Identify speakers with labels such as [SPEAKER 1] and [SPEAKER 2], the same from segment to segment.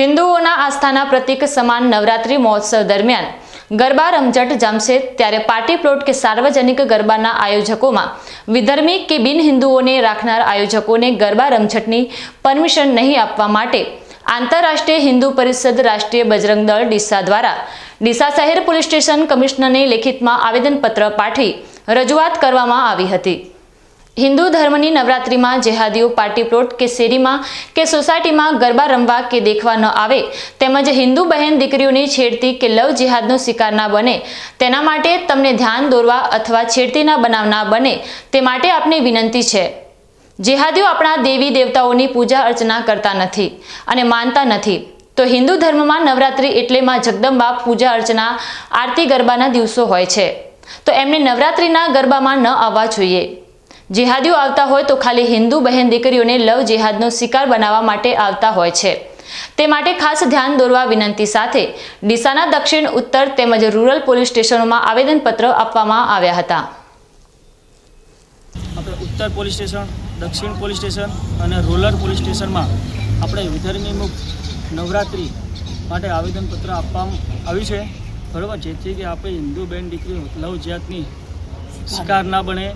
[SPEAKER 1] હિન્દુઓના આસ્થાના પ્રતીક સમાન નવરાત્રી મહોત્સવ દરમિયાન ગરબા રમઝટ જમશે ત્યારે પાર્ટી પ્લોટ કે સાર્વજનિક ગરબાના આયોજકોમાં વિધર્મી કે બિન હિન્દુઓને રાખનાર આયોજકોને ગરબા રમઝટની પરમિશન નહીં આપવા માટે આંતરરાષ્ટ્રીય હિન્દુ પરિષદ રાષ્ટ્રીય બજરંગ દળ ડીસા દ્વારા ડીસા શહેર પોલીસ સ્ટેશન કમિશનરને લેખિતમાં આવેદનપત્ર પાઠવી રજૂઆત કરવામાં આવી હતી. હિન્દુ ધર્મની નવરાત્રિમાં જેહાદીઓ પાર્ટી પ્લોટ કે શેરીમાં કે સોસાયટીમાં ગરબા રમવા કે દેખવા ન આવે, તેમજ હિન્દુ બહેન દીકરીઓની છેડતી કે લવ જેહાદનો શિકાર ના બને, તેના માટે તમને ધ્યાન દોરવા અથવા છેડતીના બનાવ ના બને, તે માટે આપની વિનંતી છે. જેહાદીઓ આપણા દેવી દેવતાઓની પૂજા અર્ચના કરતા નથી અને માનતા નથી. તો હિન્દુ ધર્મમાં નવરાત્રિ એટલે માં જગદંબા પૂજા અર્ચના, આરતી ગરબાના દિવસો હોય છે. તો એમને નવરાત્રિના ગરબામાં ન આવવા જોઈએ. જેહાદીઓ આવતા હોય તો ખાલી હિન્દુ બહેન દીકરીઓને લવ જેહાદનો શિકાર બનાવવા માટે આવતા હોય છે. તે માટે ખાસ ધ્યાન દોરવા વિનંતી સાથે ડીસાના દક્ષિણ, ઉત્તર તેમજ રૂરલ પોલીસ સ્ટેશનોમાં આવેદનપત્ર આપવામાં આવ્યા હતા.
[SPEAKER 2] આપણે ઉત્તર પોલીસ સ્ટેશન, દક્ષિણ પોલીસ સ્ટેશન અને રૂરલ પોલીસ સ્ટેશનમાં આપણે વિધર્મી મુક્ત નવરાત્રિ માટે આવેદનપત્ર આપવામાં આવ્યું છે. બરાબર? જેથી કે આપણે હિન્દુ બેન દીકરીઓ લવ જાતની શિકાર ના બને.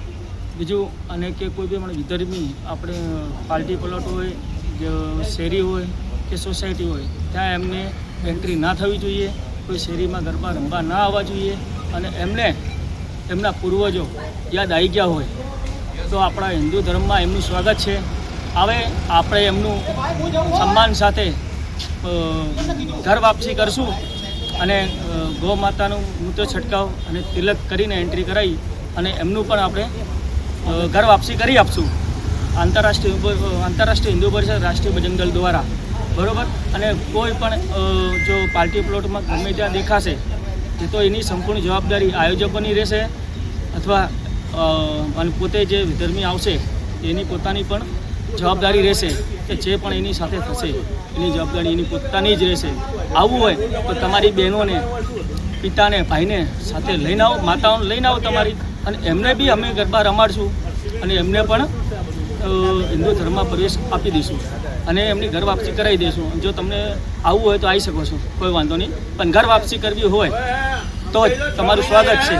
[SPEAKER 2] બીજું અને કે કોઈ બી પણ વિધર્મી આપણે પાર્ટી પ્લોટ હોય શેરી હોય કે સોસાયટી હોય, ત્યાં એમને એન્ટ્રી ના થવી જોઈએ, કોઈ શેરીમાં ગરબા રમવા ના આવવા જોઈએ અને એમને એમના પૂર્વજો યાદ આવી ગયા હોય, તો આપણા હિન્દુ ધર્મમાં એમનું સ્વાગત છે. હવે આપણે એમનું સન્માન સાથે ઘર વાપસી કરશું અને ગૌ માતાનું મૂત્ર છંટકાવ અને તિલક કરીને એન્ટ્રી કરાવી અને એમનું પણ આપણે ઘર વાપસી કરી આપશું. આંતરરાષ્ટ્રીય આંતરરાષ્ટ્રીય હિન્દુ પરિષદ, રાષ્ટ્રીય બજરંગ દ્વારા. બરોબર? અને કોઈ પણ જો પાર્ટી પ્લોટમાં ગમે ત્યાં દેખાશે તો એની સંપૂર્ણ જવાબદારી આયોજકોની રહેશે અથવા અને પોતે જે વિધર્મી આવશે, એની પોતાની પણ જવાબદારી રહેશે કે જે પણ એની સાથે થશે, એની જવાબદારી એની પોતાની જ રહેશે. આવવું હોય તો તમારી બહેનોને, પિતાને, ભાઈને સાથે લઈને આવો, માતાઓને લઈને આવો તમારી. અને એમને બી અમે ગરબા રમાડશું અને એમને પણ હિન્દુ ધર્મમાં પ્રવેશ આપી દઈશું અને એમની ઘર વાપસી કરાવી દઈશું. જો તમને આવવું હોય તો આવી શકો છો. કોઈ વાંધો નહીં. પણ ઘર વાપસી કરવી હોય તો જ તમારું સ્વાગત છે.